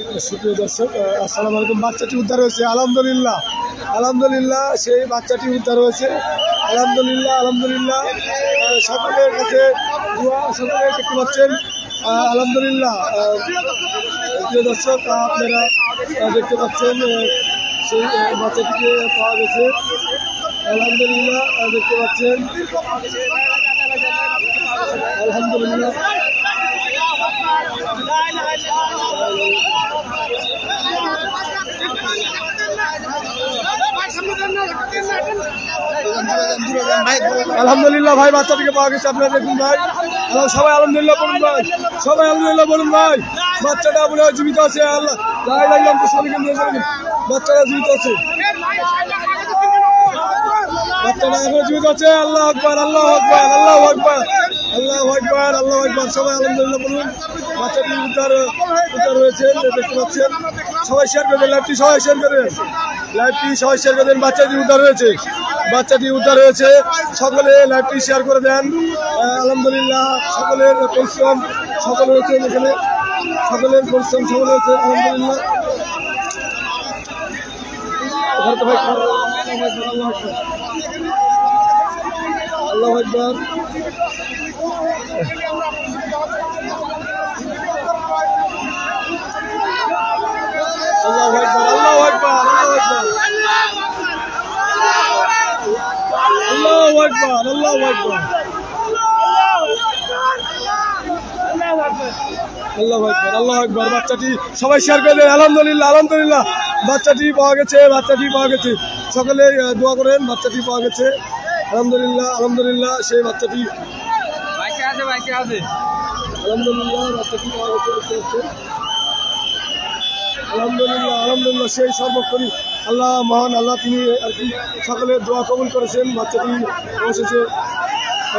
সুপ্রিয় দর্শক আসসালামু আলাইকুম। বাচ্চাটি উদ্ধার হয়েছে আলহামদুলিল্লাহ। আলহামদুলিল্লাহ সেই বাচ্চাটি উদ্ধার হয়েছে। আলহামদুলিল্লাহ আলহামদুলিল্লাহ। সকলের কাছে দোয়া সকলে দেখতে পাচ্ছেন। আলহামদুলিল্লাহ। আহ, প্রিয় দর্শক আপনারা দেখতে পাচ্ছেন সেই বাচ্চাটিকে পাওয়া গেছে। আলহামদুলিল্লাহ দেখতে পাচ্ছেন। আলহামদুলিল্লাহ ভাই বাচ্চাটিকে পাওয়া গেছে আপনারা দেখুন ভাই। সবাই আলহামদুলিল্লাহ বলুন ভাই, সবাই আলহামদুলিল্লাহ বলুন ভাই। বাচ্চাটা হয় জীবিত আছে, আল্লাহ। যাই লাগলাম বাচ্চাটা জীবিত আছে। বাচ্চাটা এখনও জীবিত আছে, আল্লাহ আকবার আল্লাহ আকবার আল্লাহ আকবার আল্লাহ আকবার আল্লাহ আকবার। সবাই আলহামদুলিল্লাহ বলুন। বাচ্চাটি উদ্ধার উদ্ধার হয়েছে দেখতে পাচ্ছেন। সবাই শেয়ার করবেন লাইভটি সবাই শেয়ার করবেন লাইভটি সবাই শেয়ার করে দেন বাচ্চাটি উদ্ধার হয়েছে। বাচ্চাটি উদ্ধার হয়েছে। সকলে লাইভটি শেয়ার করে দেন। আলহামদুলিল্লাহ, সকলের পরিশ্রম সকল হয়েছে এখানে। সকলের পরিশ্রম সকল হয়েছে, আলহামদুলিল্লাহ। আল্লাহ আকবর। আল্লাহ আকবর আল্লাহ আকবর আল্লাহ আকবর আল্লাহ আকবর। আল্লাহ আকবর। আল্লাহ আকবর বাচ্চাটি সবাই শেয়ার করে দেন। আলহামদুলিল্লাহ আলহামদুলিল্লাহ। বাচ্চাটি পাওয়া গেছে বাচ্চাটি পাওয়া গেছে। সকলে দোয়া করেন বাচ্চাটি পাওয়া গেছে। আলহামদুলিল্লাহ আলহামদুলিল্লাহ সেই বাচ্চাটি আলহামদুলিল্লাহ বাচ্চাটি পাওয়া গেছে আলহামদুলিল্লাহ আলহামদুলিল্লাহ সেই সর্বক্ষণি আল্লাহ মহান আল্লাহ তিনি আর কি সকলের দোয়া কবুল করেছেন। বাচ্চাটি অবশেষে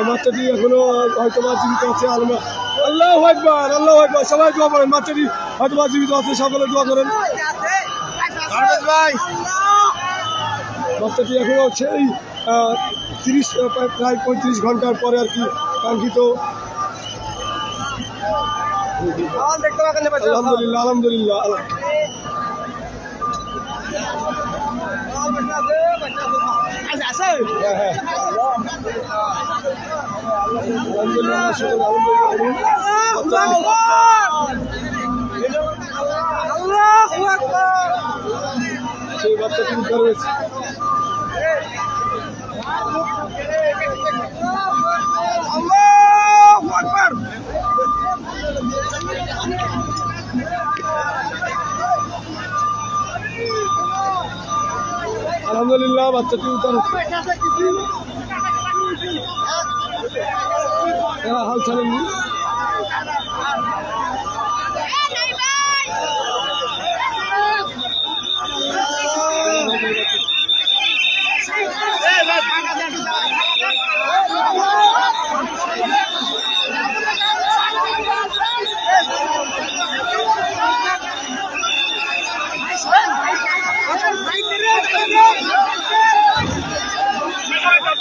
বাচ্চাটি এখনও হয়তো বা জীবিত আছে আলমা। আল্লাহ একবার আল্লাহ একবার সবাই দোয়া করেন বাচ্চাটি হয়তো বা জীবিত আছে সকলে দোয়া করেন। ভাই। বাচ্চাটি এখনও সেই তিরিশ প্রায়- প্রায় পঁয়ত্রিশ ঘণ্টার পরে আর কি কাঙ্ক্ষিত দেখতে পাবেন আলহামদুলিল্লাহ আলহামদুলিল্লাহ আলহাম- আছে হ্যাঁ হ্যাঁ আলহামদুলিল্লাহ সকলে আলহামদুলিল্লাহ বলুন। সেই বাচ্চাটি উদ্ধার হয়েছে আলহামদুলিল্লাহ বাচ্চাটি উদ্ধার হাল ছাড়েননি। আসলে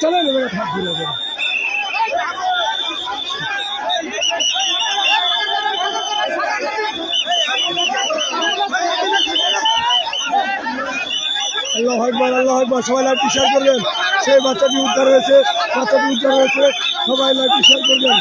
চালান, এবার হাত সবাই লাইভ শেয়ার করবেন সেই বাচ্চাটি উদ্ধার হয়েছে, বাচ্চাটি উদ্ধার হয়েছে, সবাই করবেন